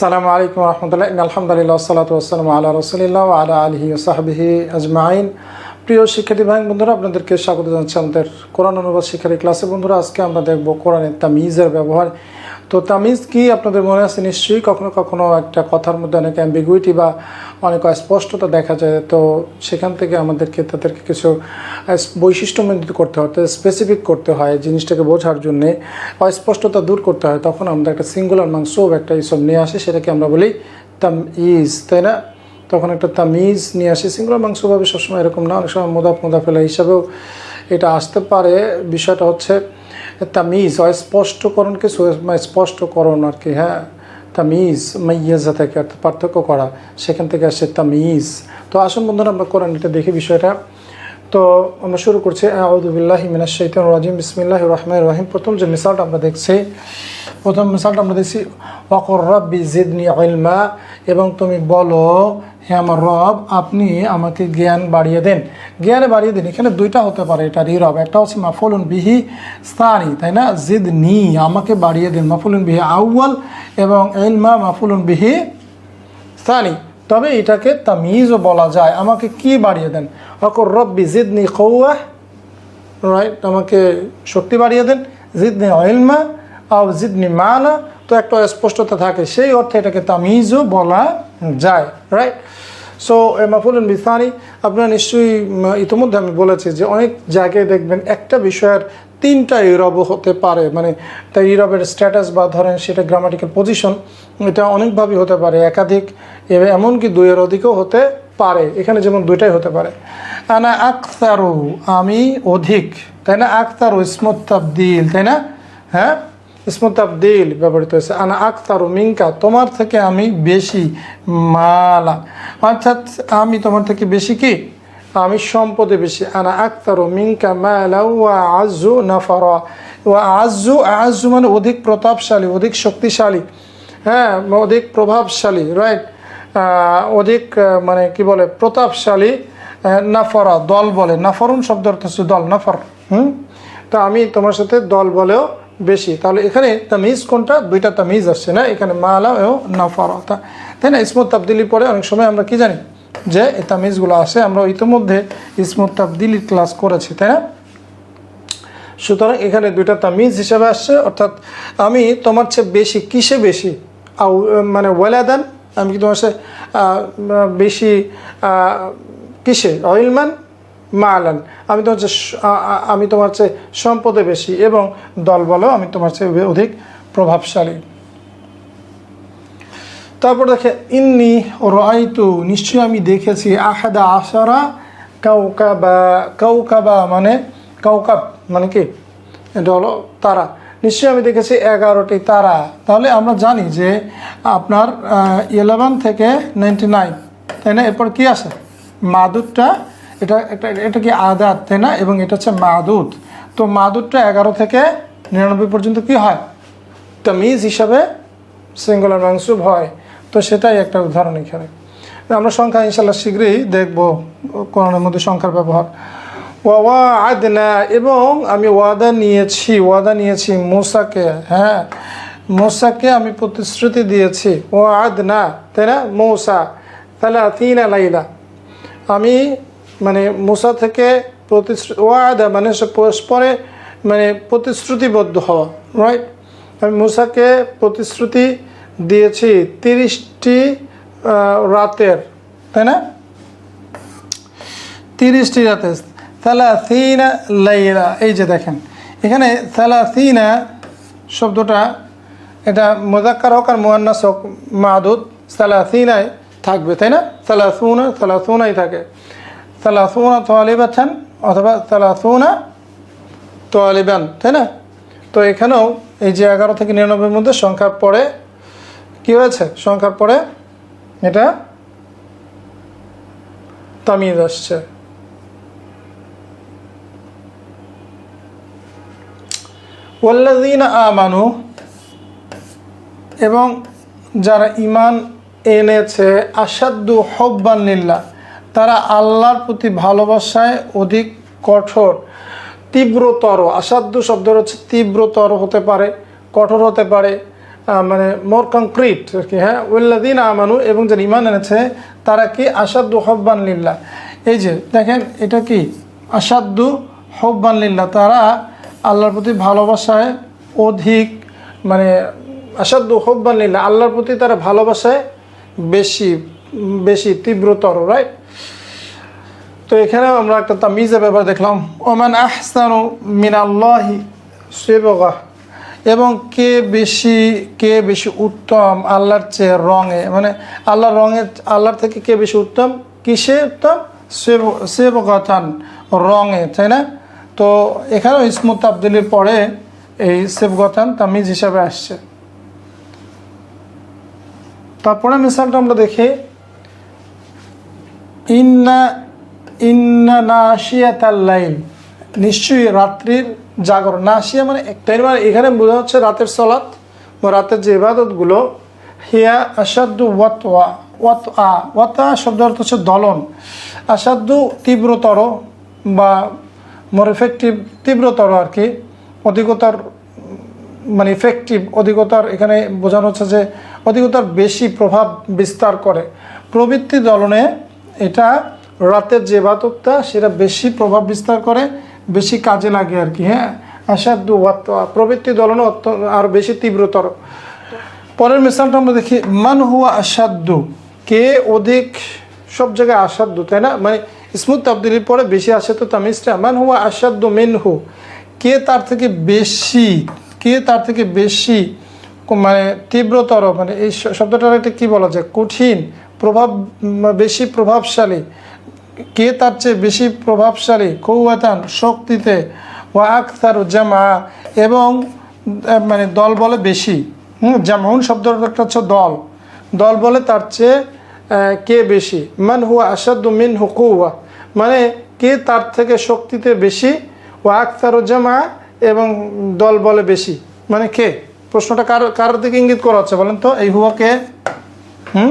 সালামু আলাইকুম রহমতুল্লাহ। আলহামদুলিল্লাহ সালাতাম আল্লাহ রসুলিল্লাহ আলা আলহি সাহাবিহি আজমাইন। প্রিয় শিক্ষার্থী ভাই, বন্ধুরা, আপনাদেরকে স্বাগত জানাচ্ছি আমাদের কোরআন অনুবাদ শিক্ষার ক্লাসে। বন্ধুরা, আজকে আমরা দেখব কোরআনের তামিজের ব্যবহার। তো তামিজ কি আপনাদের মনে আছে? নিশ্চয়ই কখনো কখনো একটা কথার মধ্যে অনেক অ্যাম্বিগুইটি বা অনেক অস্পষ্টতা দেখা যায়। তো সেখান থেকে আমাদেরকে, তাদেরকে কিছু বৈশিষ্ট্যমণ্ডিত করতে হয় স্পেসিফিক করতে হয় জিনিসটাকে বোঝার জন্যে। অস্পষ্টতা দূর করতে হয়, তখন আমরা একটা সিঙ্গুলার মাংস একটা এইসব নিয়ে আসি, সেটাকে আমরা বলি তাম ইজ তাই না? তখন একটা তামিজ নিয়ে আসি সিঙ্গুলার মাংসভাবে সবসময় এরকম না, অনেক সময় মোদাফ মোদাফেলা হিসাবেও এটা আসতে পারে। বিষয়টা হচ্ছে তামিজ, অস্পষ্টকরণকে স্পষ্টকরণ আর কি হ্যাঁ? তামিজ মাইয়াজা থেকে অর্থাৎ পার্থক্য করা, সেখান থেকে আসে তামিজ। তো আসুন বন্ধুরা, আমরা কোরআন এটা দেখি বিষয়টা। তো আমরা শুরু করছি আউদুবিল্লাহ মিনাশ শৈতান রাজিম বিসমিল্লাহ রহমান রহিম। প্রথম যে মিসালটা আমরা দেখছি, প্রথম মিসালটা আমরা দেখছি অকর রব্বি জিদনি ইলমা এবং তুমি বলো, হে আমার রব, আপনি আমাকে জ্ঞান বাড়িয়ে দেন। জ্ঞানে বাড়িয়ে দিন, এখানে দুইটা হতে পারে, এটা রব একটা হচ্ছে মাফুলুন বিহি স্থানি তাই না? জিদ নি আমাকে বাড়িয়ে দিন, মাফুলুন বিহি আউয়াল এবং এলমা মাফুলুন বিহি স্থানি তবে এটাকে তামিজও বলা যায়, আমাকে কি বাড়িয়ে দেন? অকর রব্বি জিদনি কৌয়া রাইট আমাকে শক্তি বাড়িয়ে দেন, জিদনি অয়েলমা আও জিদনি মানা তো একটা স্পষ্টতা থাকে। সেই অর্থে এটাকে তামিজও বলা যায় রাইট সো মাফুলুন বিসানি আপনারা নিশ্চয়ই ইতিমধ্যে আমি বলেছি যে অনেক জায়গায় দেখবেন একটা বিষয়ের তিনটা ইরব হতে পারে। মানে তাই ইরবের স্ট্যাটাস বা ধরেন সেটা গ্রামাটিক্যাল পজিশন এটা অনেকভাবেই হতে পারে, একাধিক এমনকি দুইয়ের অধিকও হতে পারে। এখানে যেমন দুইটাই হতে পারে। আনা আক্তারু আমি অধিক, তাই না? আক্তারু ইসমত তাবদিল, তাই না? হ্যাঁ? ইসমত তাবদিল ব্যবহৃত হয়েছে। আনা আক্তারু মিঙ্কা তোমার থেকে আমি বেশি মালা। অর্থাৎ আমি তোমার থেকে বেশি কি? আমি সম্পদে বেশি। আনা আক্তারু মিঙ্কা মালা ওয়া আজু নাফারা। ওয়া আজু আজু মানে অধিক প্রতাপশালী, অধিক শক্তিশালী। হ্যাঁ অধিক প্রভাবশালী রাইট অধিক মানে কি বলে, প্রতাপশালী নাফরা, দল বলে। নাফরুন শব্দ অর্থ হচ্ছে দল, নাফর। হুম? তো আমি তোমার সাথে দল বলেও বেশি। তাহলে এখানে তামিজ কোনটা? দুইটা তামিজ আসছে, না? এখানে মালা ও নাফরা তা- তাই না? ইসমত তাবদিলি পরে অনেক সময় আমরা কি জানি যে এই তামিজগুলো আসে, আমরা ইতিমধ্যে ইসমত তাবদিলি ক্লাস করেছি, তাই না? সুতরাং এখানে দুইটা তামিজ হিসাবে আসছে, অর্থাৎ আমি তোমার চেয়ে বেশি কিসে বেশি? আউ মানে ওয়েলাদান, আমি কি তোমার সে বেশি কিসে? অইলমান মালান আমি তোমার চেয়ে আমি তোমার চেয়ে সম্পদে বেশি এবং দল বলো আমি তোমার চেয়ে অধিক প্রভাবশালী। তারপর দেখে, ইন্নি রাইতু, নিশ্চয়ই আমি দেখেছি আহাদা আশারা কাউকাবা কাউকাবা মানে কাউকাব মানে কি? এটা হলো তারা। নিশ্চয়ই আমি দেখেছি এগারোটি তারা। তাহলে আমরা জানি যে আপনার ইলেভেন থেকে নাইনটি নাইন তাই না? এরপর কী আছে মাদুদটা এটা এটা এটা কি আদাত, তাই না? এবং এটা হচ্ছে মাদুদ। তো মাদুদটা এগারো থেকে নিরানব্বই পর্যন্ত কি হয়? তামিজ হিসাবে সিঙ্গুলার মাংসুব হয়। তো সেটাই একটা উদাহরণ এখানে। আমরা সংখ্যা ইনশাল্লাহ শীঘ্রই দেখব কোরআনের মধ্যে সংখ্যার ব্যবহার। ওয়া আদনা এবং আমি ওয়াদা নিয়েছি ওয়াদা নিয়েছি মূসাকে হ্যাঁ? মূসাকে আমি প্রতিশ্রুতি দিয়েছি। ও আদনা তাই না? মৌসা তাহলে তিন লাইলা। আমি মানে মূসা থেকে প্রতিশ্রুতি ওয়াদা মানে পরস্পরে মানে প্রতিশ্রুতিবদ্ধ হওয়া রাইট আমি মূসাকে প্রতিশ্রুতি দিয়েছি তিরিশটি রাতের, তাই না? তিরিশটি রাতে। সালাসিনা লাইলা, এই যে দেখেন। এখানে সালাসিনা শব্দটা, এটা মোজাক্কার হোক আর মোয়ান্নাস হোক, মাদুদ সালাসিনায় থাকবে, তাই না? সালাসুনা, সালাসুনাই থাকে। সালাসুনা তোয়ালিবাচ্ছান অথবা সালাসুনা তোয়ালিবান, তাই না? তো এখানেও এই যে এগারো থেকে নিরানব্বইয়ের মধ্যে সংখ্যার পরে কি হয়েছে? সংখ্যার পরে এটা তামিজ আসছে। ওয়াল্লাযীনা আমানু, এবং যারা ইমান এনেছে আসাদ্দু হব্বান লিল্লাহ তারা আল্লাহর প্রতি ভালোবাসায় অধিক কঠোর। তীব্রতর, আসাধ্য শব্দের হচ্ছে তীব্রতর হতে পারে, কঠোর হতে পারে মানে মোর কংক্রিট আর কি হ্যাঁ? উল্লাদিন আমানু, এবং যারা ইমান এনেছে, তারা কি আসাদ্দু হব্বান লিল্লাহ? এই যে, দেখেন, এটা কি? আসাদ্দু হব্বান লিল্লা তারা আল্লাহর প্রতি ভালোবাসায় অধিক মানে আসাদ্দু হব্বান লিল্লা আল্লাহর প্রতি তারা ভালোবাসায় বেশি বেশি, তীব্রতর রাইট তো এখানেও আমরা একটা তামিজের ব্যাপার দেখলাম। ওমান আহসানু মিনাল্লাহি সেবগা। এবং কে বেশি কে বেশি উত্তম আল্লাহর চেয়ে রঙে? মানে আল্লাহর রঙে, আল্লাহর থেকে কে বেশি উত্তম? কিসে উত্তম? সেবগাথান রঙে, তাই না? তো এখানেও ইসমুত আবদুলির পরে এই সেবগথান তামিজ হিসাবে আসছে। তারপরে মিসালটা আমরা দেখি। ইন্না ইন্না নাশিয়াতাল লাইল নিশ্চয়ই রাত্রির জাগরণ। নাশিয়া মানে একটাই মানে এখানে বোঝা হচ্ছে রাতের সলাৎ বা রাতের যে ইবাদতগুলো, হিয়া আসাদু ওয়াতওয়া ওয়াত আ ওয়াতা শব্দ অর্থ হচ্ছে দলন। আসাদু তীব্রতর বা মোর এফেক্টিভ তীব্রতর আর কি, অধিকতর মানে ইফেক্টিভ অধিকতার, এখানে বোঝানো হচ্ছে যে অধিকতার বেশি প্রভাব বিস্তার করে। প্রবৃত্তি দলনে এটা রাতের যে বাতকটা, সেটা বেশি প্রভাব বিস্তার করে, বেশি কাজে লাগে আর কি হ্যাঁ? আসাধ্য প্রবৃত্তি দলনে আর বেশি তীব্রতর। পরের মিসালটা আমরা দেখি, মান হুয়া আসাধ্য কে অধিক সব জায়গায় আসাধ্য তাই না? মানে স্মুথ তাবদিলির পরে বেশি আসে তো তামিজটা, মান হুয়া আসাধ্য মেন হু কে তার থেকে বেশি, কে তার থেকে বেশি মানে তীব্রতর? মানে এই শব্দটার একটা কী বলা যায়? কঠিন, প্রভাব বেশি প্রভাবশালী। কে তার চেয়ে বেশি প্রভাবশালী? কৌয়াতান শক্তিতে ও আখতার জামা এবং মানে দল বলে বেশি। হুম শব্দটা একটা হচ্ছে দল। দল বলে তার চেয়ে কে বেশি? মান হুয়া আসাদ্দু মিন হু কৌয়া মানে কে তার থেকে শক্তিতে বেশি? ও আখতার জামা এবং দল বলে বেশি। মানে কে? প্রশ্নটা কার কার দিকে ইঙ্গিত করা হচ্ছে বলেন তো? এই হুয়া কে হুম,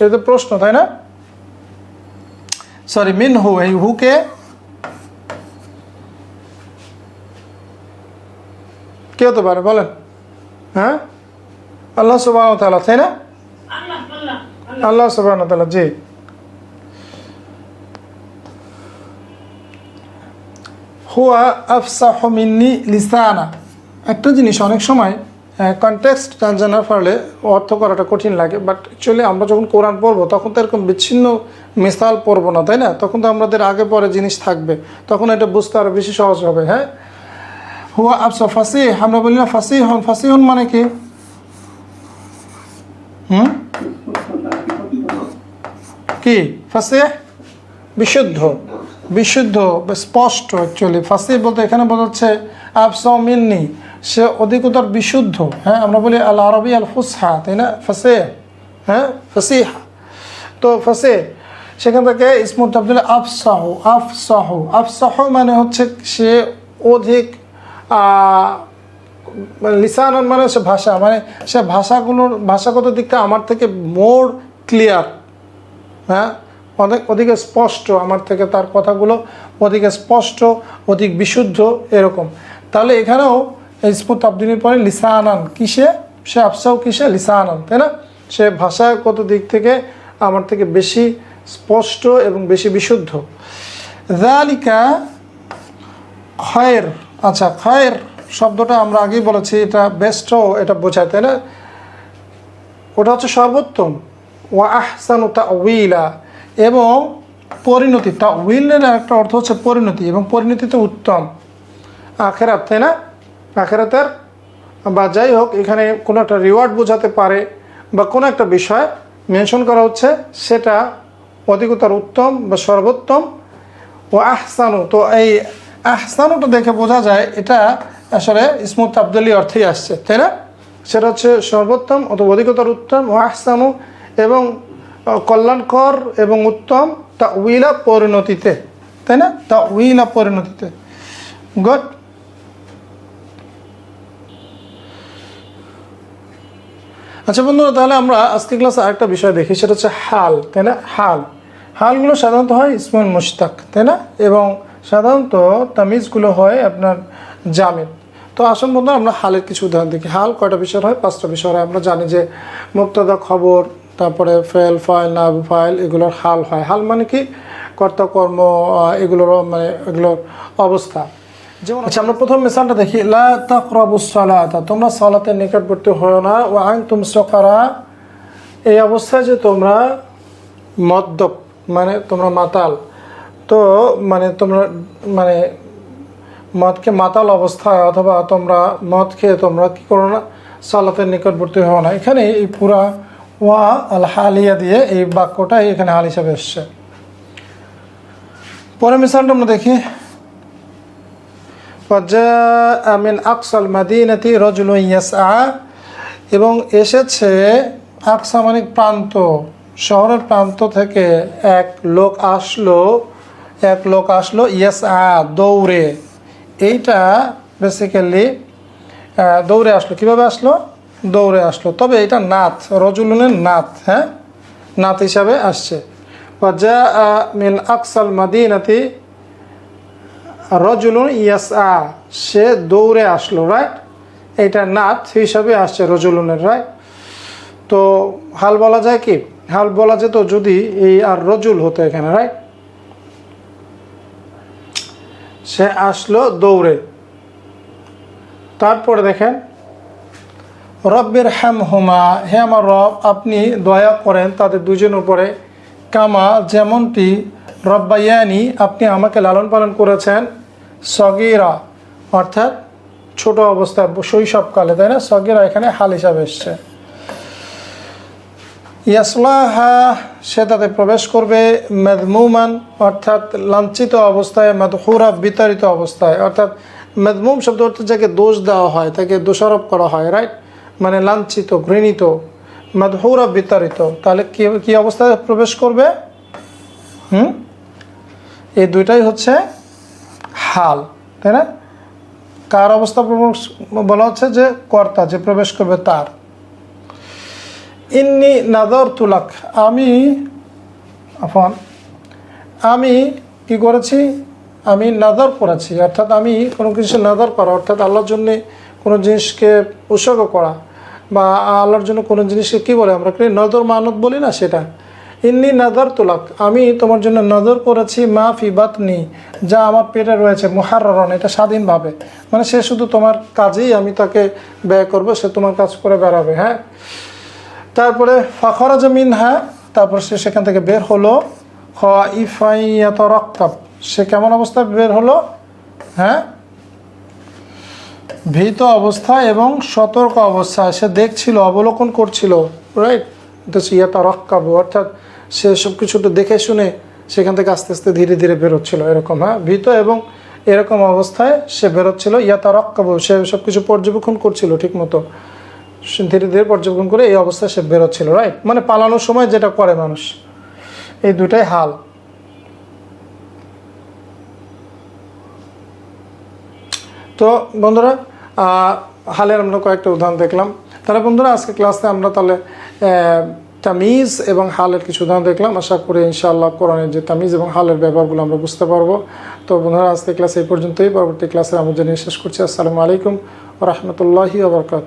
এটা তো প্রশ্ন, তাই না? সরি মিন হু এই হুকে কে হতে পারে বলেন হ্যাঁ আল্লাহ সুবাহ তাই না আল্লাহ সুবাহ তালা জি হুয়া আফসাহ মিন্নি লিসানা একটা জিনিস অনেক সময় কনটেক্সট জানার ফলে অর্থ করাটা কঠিন লাগে। বাট অ্যাকচুয়ালি আমরা যখন কোরআন পড়ব, তখন তো এরকম বিচ্ছিন্ন মিসাল পড়ব না, তাই না? তখন তো আমাদের আগে পরে জিনিস থাকবে। তখন এটা বুঝতে আরও বেশি সহজ হবে হ্যাঁ? হুয়া আফসা ফাঁসি আমরা বলি না ফাসি হন ফাঁসি হন মানে কি? হুম? কি? ফাসে বিশুদ্ধ। বিশুদ্ধ স্পষ্ট অ্যাকচুয়ালি ফাঁসি বলতে এখানে বলা বোঝাচ্ছে আফসা মিন্নি। সে অধিকতর বিশুদ্ধ হ্যাঁ? আমরা বলি আল আরবি আল ফুসহা তাই না? ফাসে হ্যাঁ? ফাসিহা। তো ফাসে সেখান থেকে ইসমুত আব্দুল আফসাহ আফসাহ। আফসাহ মানে হচ্ছে সে অধিক মানে লিসান মানে সে ভাষা মানে সে ভাষাগুলোর, ভাষাগত দিকটা আমার থেকে মোর ক্লিয়ার হ্যাঁ? অনেক অধিক স্পষ্ট আমার থেকে, তার কথাগুলো অধিক স্পষ্ট, অধিক বিশুদ্ধ, এরকম। তাহলে এখানেও ইসমুত আব্দিনের পরে লিসানান, কিসে? সে আফসাও কিসে? লিসানান, তাই না? সে ভাষাগত দিক থেকে আমার থেকে বেশি স্পষ্ট এবং বেশি বিশুদ্ধ। জালিকা খয়ের আচ্ছা খয়ের শব্দটা আমরা আগেই বলেছি, এটা বেস্টও এটা বোঝায়, তাই না? ওটা হচ্ছে সর্বোত্তম। ওয়া আহসানু তাউইলা এবং পরিণতি। তাউইলের একটা অর্থ হচ্ছে পরিণতি এবং পরিণতি তো উত্তম। আখেরাত, তাই না? আখেরাতের, বা যাই হোক, এখানে কোনো একটা রিওয়ার্ড বোঝাতে পারে, বা কোনো একটা বিষয় মেনশন করা হচ্ছে, সেটা অধিকতর উত্তম বা সর্বোত্তম। ও আহসানু, তো এই আহসানুটা দেখে বোঝা যায়, এটা আসলে ইসমুত আবদুল্লি অর্থেই আসছে, তাই না? সেটা হচ্ছে সর্বোত্তম অথবা অধিকতর উত্তম। ও আহসানু, এবং কল্যাণকর এবং উত্তম তা উইলা পরিণতিতে, তাই না? তা উইলা পরিণতিতে। গুড আচ্ছা বন্ধুরা, তাহলে আমরা আজকে ক্লাসে আরেকটা বিষয় দেখি, সেটা হচ্ছে হাল, তাই না? হাল। হালগুলো সাধারণত হয় ইসমুল মুশতাক, তাই না? এবং সাধারণত তামিজগুলো হয় আপনার জামিন। তো আসুন বন্ধু আমরা হালের কিছু উদাহরণ দেখি। হাল কয়টা বিষয় হয়? পাঁচটা বিষয় হয়। আমরা জানি যে মুক্তদা খবর, তারপরে ফেল, ফাইল না ফাইল, এগুলোর হাল হয়। হাল মানে কি? কর্তা কর্ম এগুলোর মানে এগুলোর অবস্থা। আচ্ছা আমরা প্রথম মিসালটা দেখি, লা তাকরাবুস সালাতা তোমরা সালাতের নিকটবর্তী হয় না ও আং তুম সকারা এই অবস্থায় যে তোমরা মদ্যপ মানে তোমরা মাতাল, তো মানে তোমরা মানে মদকে মাতাল অবস্থায় অথবা তোমরা মদ খেয়ে তোমরা কি করো না, সালাতের নিকটবর্তী হও না। এখানে এই পুরা ওয়া আল হালিয়া দিয়ে এই বাক্যটাই এখানে হাল হিসাবে এসছে। পরে মিসালটা আমরা দেখি। وجاء من أقصى المدينة رجل يسعى এবং এসেছে আকসা মানে প্রান্ত শহরের প্রান্ত থেকে এক লোক আসলো এক লোক আসলো ইয়েস আ দৌড়ে এইটা বেসিক্যালি দৌড়ে আসলো কিভাবে আসলো দৌড়ে আসলো তবে এটা নাথ রজুলুনের নাথ হ্যাঁ নাথ হিসাবে আসছে যা মিন আকসাল মাদিনাতি রজুলুন ইয়াসা সে দৌড়ে আসলো রাইট এটা নাথ হিসাবে আসছে রজুলুনের রাইট তো হাল বলা যায় কি? হাল বলা যেত যদি এই আর রজুল হতো এখানে রাইট সে আসলো দৌড়ে। তারপরে দেখেন রব্বের হ্যাম হুমা হে আমার রব, আপনি দয়া করেন তাদের দুজন উপরে কামা যেমনটি রব্বাইয়ানি আপনি আমাকে লালন পালন করেছেন সগিরা, অর্থাৎ ছোট অবস্থায় শৈশবকালে, তাই না? সগিরা এখানে হাল হিসাবে এসছে। ইয়াসলাহা, সে তাতে প্রবেশ করবে মেদমুমান, অর্থাৎ লাঞ্ছিত অবস্থায়, মেদহুরা বিতাড়িত অবস্থায়। অর্থাৎ মেদমুম শব্দ অর্থ যাকে দোষ দেওয়া হয়, তাকে দোষারোপ করা হয় রাইট মানে লাঞ্ছিত, ঘৃণিত, মেদহুরা বিতাড়িত। তাহলে কি, কী অবস্থায় প্রবেশ করবে? হুম? এই দুইটাই হচ্ছে হাল, তাই না? কার অবস্থা বলা হচ্ছে যে কর্তা, যে প্রবেশ করবে তার। ইন্নি নাদর তুলাক আমি আফান আমি কি করেছি? আমি নাদর করেছি অর্থাৎ আমি কোনো কিছু নাদর করা, অর্থাৎ আল্লাহর জন্যে কোনো জিনিসকে উৎসর্গ করা, বা আল্লাহর জন্য কোনো জিনিসকে কী বলে আমরা নজর মানত বলি না সেটা? ইন্নি নাদর তুলাক, আমি তোমার জন্য নজর করেছি মা ফি বাতনি, যা আমার পেটে রয়েছে, মুহাররন, এটা স্বাধীনভাবে। মানে সে শুধু তোমার কাজেই আমি তাকে ব্যয় করব, সে তোমার কাজ করে বেড়াবে হ্যাঁ? তারপরে ফখরা জমিন হ্যাঁ তারপর সে সেখান থেকে বের হলো খ ইফাইয়াত রক্তাব সে কেমন অবস্থায় বের হলো? হ্যাঁ? ভীত অবস্থা এবং সতর্ক অবস্থা সে দেখছিল, অবলোকন করছিল রাইট ইয়াত রক্কাব, অর্থাৎ সে সব কিছুটা দেখে শুনে সেখান থেকে আস্তে আস্তে ধীরে ধীরে বেরোচ্ছিল এরকম হ্যাঁ? ভীত এবং এরকম অবস্থায় সে বেরোচ্ছিল, ইয়াতা রক্কাবু, সে সব কিছু পর্যবেক্ষণ করছিল ঠিকমতো। সে ধীরে ধীরে পর্যবেক্ষণ করে এই অবস্থায় সে বেরোচ্ছিল রাইট মানে পালানোর সময় যেটা করে মানুষ। এই দুটাই হাল। তো বন্ধুরা হালের আমরা কয়েকটা উদাহরণ দেখলাম। তাহলে বন্ধুরা, আজকে ক্লাসে আমরা তাহলে তামিজ এবং হালের কিছু উদাহরণ দেখলাম। আশা করি ইনশাআল্লাহ কোরআনের যে তামিজ এবং হালের ব্যবহারগুলো আমরা বুঝতে পারব। তো বন্ধুরা আজকে ক্লাস এই পর্যন্তই। পরবর্তী ক্লাসে আমরা জানিয়ে শেষ করছি। আসসালামু আলাইকুম রহমতুল্লাহি আবরকাত